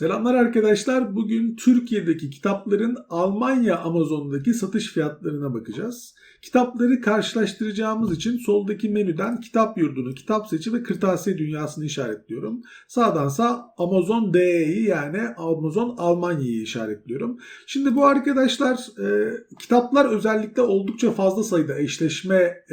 Selamlar arkadaşlar. Bugün Türkiye'deki kitapların Almanya Amazon'daki satış fiyatlarına bakacağız. Kitapları karşılaştıracağımız için soldaki menüden kitap yurdunu, kitap seçi ve kırtasiye dünyasını işaretliyorum. Sağdan sağ Amazon DE'yi yani Amazon Almanya'yı işaretliyorum. Şimdi bu arkadaşlar e, kitaplar özellikle oldukça fazla sayıda eşleşmeye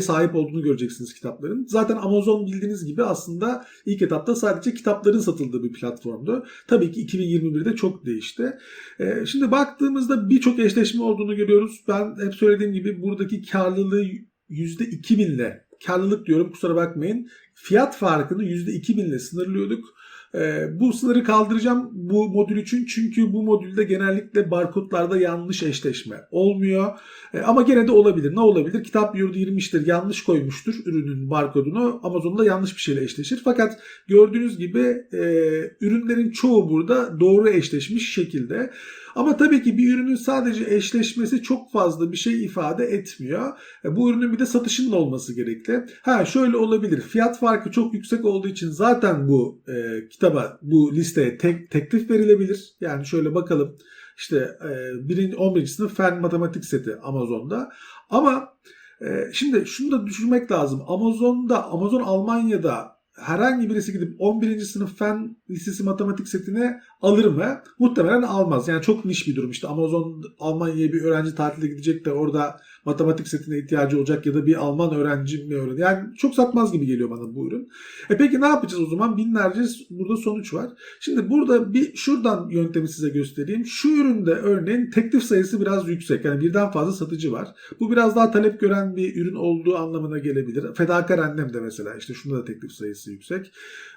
sahip olduğunu göreceksiniz kitapların. Zaten Amazon bildiğiniz gibi aslında ilk etapta sadece kitapların satıldığı bir platformdu. Tabii ki 2021'de çok değişti. Ee, şimdi baktığımızda birçok eşleşme olduğunu görüyoruz. Ben hep söylediğim gibi buradaki karlılığı %2000 ile karlılık diyorum kusura bakmayın. Fiyat farkını %2000 ile sınırlıyorduk. Ee, bu sınırı kaldıracağım bu modül için çünkü bu modülde genellikle barkodlarda yanlış eşleşme olmuyor. Ee, ama gene de olabilir. Ne olabilir? Kitap yurdu 20'ştir yanlış koymuştur ürünün barkodunu. Amazon'da yanlış bir şeyle eşleşir. Fakat gördüğünüz gibi e, ürünlerin çoğu burada doğru eşleşmiş şekilde. Ama tabii ki bir ürünün sadece eşleşmesi çok fazla bir şey ifade etmiyor. E, bu ürünün bir de satışının olması gerekli. Ha şöyle olabilir. Fiyat farkı çok yüksek olduğu için zaten bu e, kitaba, bu listeye tek, teklif verilebilir. Yani şöyle bakalım. İşte e, birinci, 11. sınıf fen matematik seti Amazon'da. Ama e, şimdi şunu da düşünmek lazım. Amazon'da, Amazon Almanya'da herhangi birisi gidip 11. sınıf fen lisesi matematik setini alır mı? Muhtemelen almaz. Yani çok niş bir durum. İşte Amazon Almanya'ya bir öğrenci tatile gidecek de orada matematik setine ihtiyacı olacak ya da bir Alman öğrenci mi öğrenci? Yani çok satmaz gibi geliyor bana bu ürün. E peki ne yapacağız o zaman? Binlerce burada sonuç var. Şimdi burada bir şuradan yöntemi size göstereyim. Şu üründe örneğin teklif sayısı biraz yüksek. Yani birden fazla satıcı var. Bu biraz daha talep gören bir ürün olduğu anlamına gelebilir. Fedakar annem de mesela işte şunda da teklif sayısı yüksek.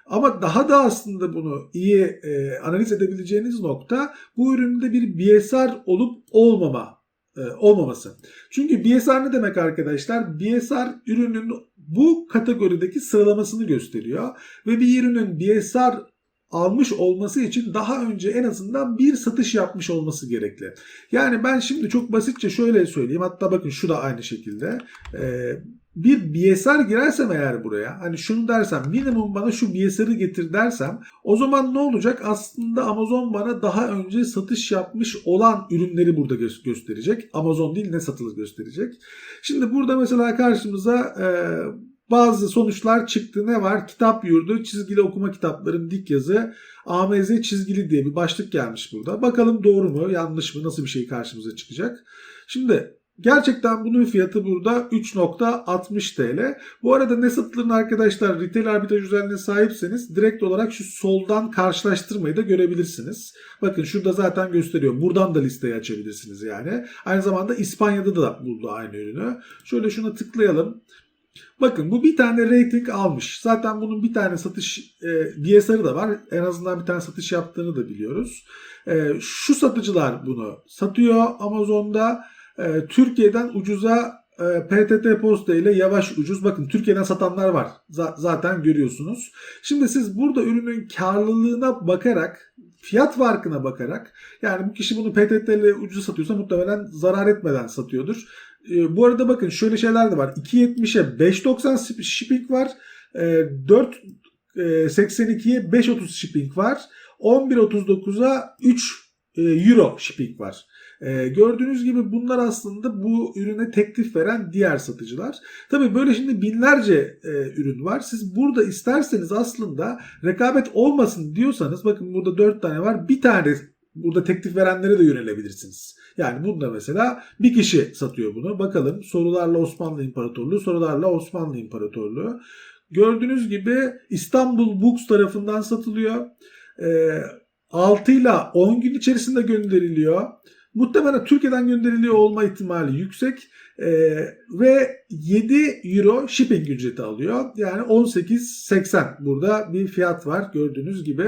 Ama daha da aslında bunu iyi e, analiz edebileceğiniz nokta bu üründe bir BSR olup olmama e, olmaması. Çünkü BSR ne demek arkadaşlar? BSR ürünün bu kategorideki sıralamasını gösteriyor ve bir ürünün BSR almış olması için daha önce en azından bir satış yapmış olması gerekli. Yani ben şimdi çok basitçe şöyle söyleyeyim. Hatta bakın şu da aynı şekilde. Ee, bir BSR girersem eğer buraya hani şunu dersem minimum bana şu BSR'ı getir dersem o zaman ne olacak? Aslında Amazon bana daha önce satış yapmış olan ürünleri burada gö- gösterecek. Amazon değil ne satılır gösterecek. Şimdi burada mesela karşımıza e, bazı sonuçlar çıktı. Ne var? Kitap yurdu, çizgili okuma kitapların dik yazı, AMZ çizgili diye bir başlık gelmiş burada. Bakalım doğru mu, yanlış mı, nasıl bir şey karşımıza çıkacak. Şimdi Gerçekten bunun fiyatı burada 3.60 TL. Bu arada ne satılırın arkadaşlar retail arbitraj özelliğine sahipseniz direkt olarak şu soldan karşılaştırmayı da görebilirsiniz. Bakın şurada zaten gösteriyor. Buradan da listeyi açabilirsiniz yani. Aynı zamanda İspanya'da da buldu aynı ürünü. Şöyle şuna tıklayalım. Bakın bu bir tane rating almış. Zaten bunun bir tane satış e, DSR'ı da var. En azından bir tane satış yaptığını da biliyoruz. E, şu satıcılar bunu satıyor Amazon'da. E, Türkiye'den ucuza e, PTT posta ile yavaş ucuz. Bakın Türkiye'den satanlar var. Z- zaten görüyorsunuz. Şimdi siz burada ürünün karlılığına bakarak fiyat farkına bakarak yani bu kişi bunu PTT ile ucuz satıyorsa muhtemelen zarar etmeden satıyordur. E, bu arada bakın şöyle şeyler de var. 2.70'e 5.90 shipping var. E, 4.82'ye 5.30 shipping var. 11.39'a 3 e, euro shipping var. Ee, gördüğünüz gibi bunlar aslında bu ürüne teklif veren diğer satıcılar. Tabi böyle şimdi binlerce e, ürün var. Siz burada isterseniz aslında rekabet olmasın diyorsanız bakın burada 4 tane var. Bir tane burada teklif verenlere de yönelebilirsiniz. Yani bunda mesela bir kişi satıyor bunu. Bakalım sorularla Osmanlı İmparatorluğu, sorularla Osmanlı İmparatorluğu. Gördüğünüz gibi İstanbul Books tarafından satılıyor. E, 6 ile 10 gün içerisinde gönderiliyor. Muhtemelen Türkiye'den gönderiliyor olma ihtimali yüksek ee, ve 7 euro shipping ücreti alıyor. Yani 18.80 burada bir fiyat var gördüğünüz gibi.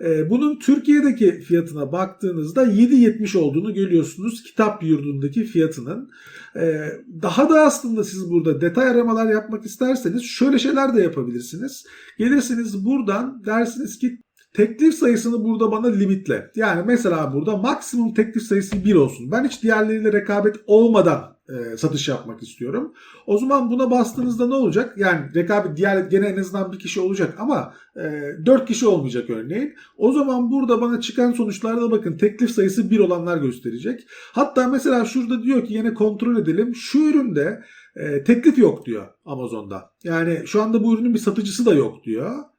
Ee, bunun Türkiye'deki fiyatına baktığınızda 7.70 olduğunu görüyorsunuz kitap yurdundaki fiyatının. Ee, daha da aslında siz burada detay aramalar yapmak isterseniz şöyle şeyler de yapabilirsiniz. Gelirsiniz buradan dersiniz ki Teklif sayısını burada bana limitle. Yani mesela burada maksimum teklif sayısı 1 olsun. Ben hiç diğerleriyle rekabet olmadan e, satış yapmak istiyorum. O zaman buna bastığınızda ne olacak? Yani rekabet diğer gene en azından bir kişi olacak ama e, 4 kişi olmayacak örneğin. O zaman burada bana çıkan sonuçlarda bakın teklif sayısı 1 olanlar gösterecek. Hatta mesela şurada diyor ki yine kontrol edelim. Şu üründe e, teklif yok diyor Amazon'da. Yani şu anda bu ürünün bir satıcısı da yok diyor.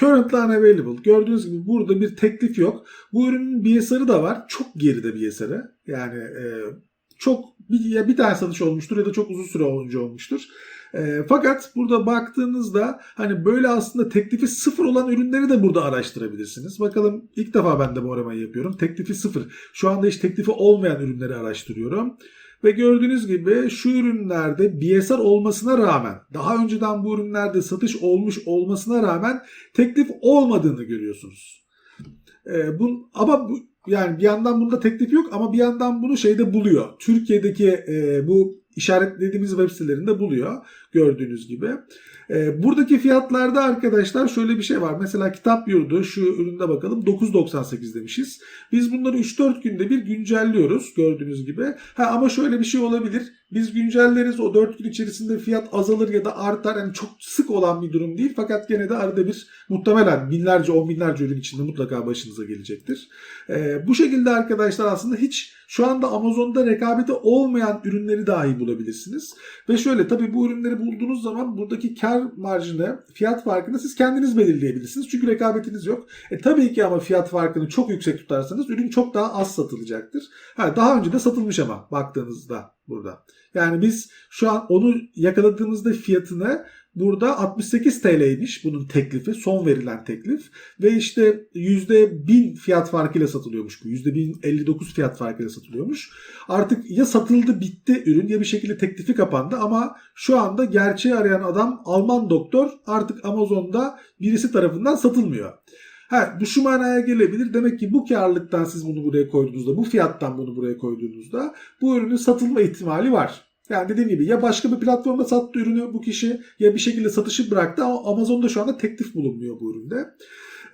Currently unavailable. Gördüğünüz gibi burada bir teklif yok. Bu ürünün BSR'ı da var. Çok geride BSR'ı. Yani e, çok bir, ya bir tane satış olmuştur ya da çok uzun süre önce olmuştur. E, fakat burada baktığınızda hani böyle aslında teklifi sıfır olan ürünleri de burada araştırabilirsiniz. Bakalım ilk defa ben de bu aramayı yapıyorum. Teklifi sıfır. Şu anda hiç teklifi olmayan ürünleri araştırıyorum. Ve gördüğünüz gibi şu ürünlerde BSR olmasına rağmen daha önceden bu ürünlerde satış olmuş olmasına rağmen teklif olmadığını görüyorsunuz. Ee, bu, ama bu, yani bir yandan bunda teklif yok ama bir yandan bunu şeyde buluyor. Türkiye'deki e, bu işaretlediğimiz web sitelerinde buluyor gördüğünüz gibi. E, buradaki fiyatlarda arkadaşlar şöyle bir şey var. Mesela kitap yurdu şu üründe bakalım 9.98 demişiz. Biz bunları 3-4 günde bir güncelliyoruz gördüğünüz gibi. Ha, ama şöyle bir şey olabilir. Biz güncelleriz o 4 gün içerisinde fiyat azalır ya da artar. Yani çok sık olan bir durum değil. Fakat gene de arada bir muhtemelen binlerce on binlerce ürün içinde mutlaka başınıza gelecektir. E, bu şekilde arkadaşlar aslında hiç şu anda Amazon'da rekabeti olmayan ürünleri dahi bulabilirsiniz. Ve şöyle tabii bu ürünleri bulduğunuz zaman buradaki kar marjını, fiyat farkını siz kendiniz belirleyebilirsiniz. Çünkü rekabetiniz yok. E tabii ki ama fiyat farkını çok yüksek tutarsanız ürün çok daha az satılacaktır. Ha, daha önce de satılmış ama baktığınızda burada. Yani biz şu an onu yakaladığımızda fiyatını Burada 68 TL'ymiş bunun teklifi, son verilen teklif. Ve işte %1000 fiyat farkıyla satılıyormuş bu. %1059 fiyat farkıyla satılıyormuş. Artık ya satıldı bitti ürün ya bir şekilde teklifi kapandı ama şu anda gerçeği arayan adam Alman doktor artık Amazon'da birisi tarafından satılmıyor. Ha, bu şu manaya gelebilir. Demek ki bu karlılıktan siz bunu buraya koyduğunuzda, bu fiyattan bunu buraya koyduğunuzda bu ürünün satılma ihtimali var. Yani dediğim gibi ya başka bir platformda sattı ürünü bu kişi ya bir şekilde satışı bıraktı ama Amazon'da şu anda teklif bulunmuyor bu üründe.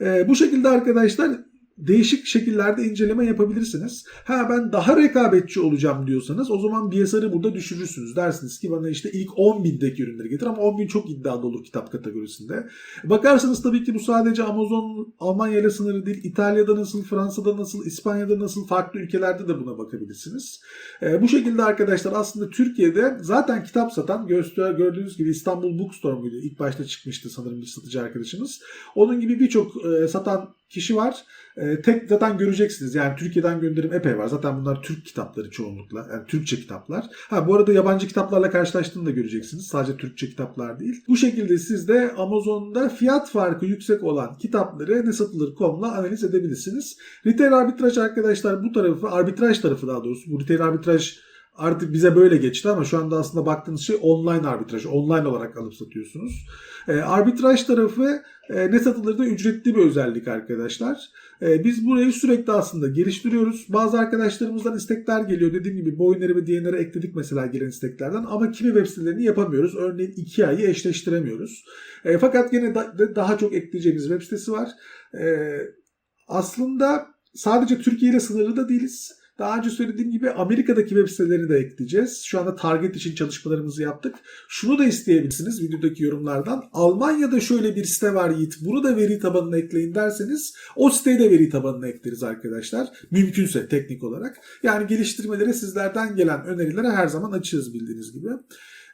Ee, bu şekilde arkadaşlar değişik şekillerde inceleme yapabilirsiniz. Ha ben daha rekabetçi olacağım diyorsanız o zaman BSR'ı burada düşürürsünüz. Dersiniz ki bana işte ilk 10.000'deki ürünleri getir ama 10.000 çok iddialı olur kitap kategorisinde. Bakarsanız tabii ki bu sadece Amazon Almanya ile sınırı değil. İtalya'da nasıl, Fransa'da nasıl, İspanya'da nasıl farklı ülkelerde de buna bakabilirsiniz. Ee, bu şekilde arkadaşlar aslında Türkiye'de zaten kitap satan gördüğünüz gibi İstanbul Bookstore muydu? İlk başta çıkmıştı sanırım bir satıcı arkadaşımız. Onun gibi birçok e, satan kişi var. E, tek zaten göreceksiniz. Yani Türkiye'den gönderim epey var. Zaten bunlar Türk kitapları çoğunlukla. Yani Türkçe kitaplar. Ha bu arada yabancı kitaplarla karşılaştığını da göreceksiniz. Sadece Türkçe kitaplar değil. Bu şekilde siz de Amazon'da fiyat farkı yüksek olan kitapları ne satılır.com'la analiz edebilirsiniz. Retail arbitraj arkadaşlar bu tarafı, arbitraj tarafı daha doğrusu. Bu retail arbitraj artık bize böyle geçti ama şu anda aslında baktığınız şey online arbitraj. Online olarak alıp satıyorsunuz. E, arbitraj tarafı e, ne satılır da ücretli bir özellik arkadaşlar. E, biz burayı sürekli aslında geliştiriyoruz. Bazı arkadaşlarımızdan istekler geliyor. Dediğim gibi Boyner'i ve DNR'e ekledik mesela gelen isteklerden ama kimi web sitelerini yapamıyoruz. Örneğin iki ayı eşleştiremiyoruz. E, fakat yine da, daha çok ekleyeceğimiz web sitesi var. E, aslında sadece Türkiye ile sınırlı da değiliz. Daha önce söylediğim gibi Amerika'daki web sitelerini de ekleyeceğiz. Şu anda target için çalışmalarımızı yaptık. Şunu da isteyebilirsiniz videodaki yorumlardan. Almanya'da şöyle bir site var Yiğit. Bunu da veri tabanına ekleyin derseniz o siteyi de veri tabanına ekleriz arkadaşlar. Mümkünse teknik olarak. Yani geliştirmelere sizlerden gelen önerilere her zaman açığız bildiğiniz gibi.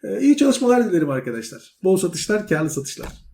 Ee, iyi çalışmalar dilerim arkadaşlar. Bol satışlar, karlı satışlar.